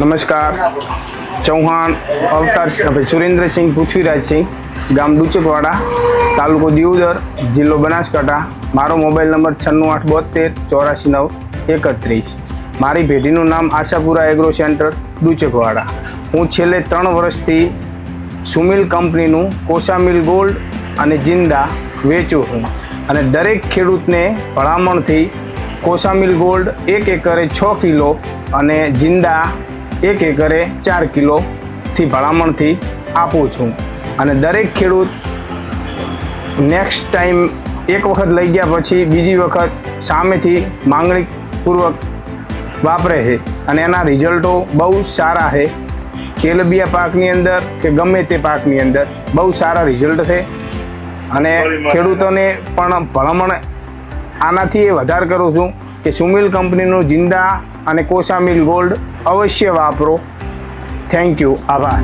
નમસ્કાર. ચૌહાણ અવતાર ભાઈ સુરેન્દ્રસિંહ પૃથ્વીરાજસિંહ, ગામ દુચકવાડા, તાલુકો દિયોદર જિલ્લો બનાસકાંઠા. મારો મોબાઈલ નંબર છન્નું આઠ બોતેર ચોરાસી નવ, એકત્રીસ. મારી ભેટીનું નામ આશાપુરા એગ્રો સેન્ટર દુચકવાડા. હું છેલ્લે ત્રણ વર્ષથી સુમિલ કંપનીનું કોસામિલ ગોલ્ડ અને જિંદા વેચું છું. અને દરેક ખેડૂતને ભલામણથી કોસામિલ ગોલ્ડ એક એકરે છ કિલો અને જિંદા એક એકરે ચાર કિલોથી ભલામણથી આપું છું. અને દરેક ખેડૂત નેક્સ્ટ ટાઈમ એક વખત લઈ ગયા પછી બીજી વખત સામેથી માંગણીપૂર્વક વાપરે છે. અને એના રિઝલ્ટો બહુ સારા છે. તેલબિયા પાકની અંદર કે ગમે તે પાકની અંદર બહુ સારા રિઝલ્ટ છે. અને ખેડૂતોને પણ ભલામણ આનાથી એ વધારે કરું છું કે સુમિલ કંપનીનું જિંદા અને કોસામિલ ગોલ્ડ અવશ્ય વાપરો. થેન્ક યુ આભાર.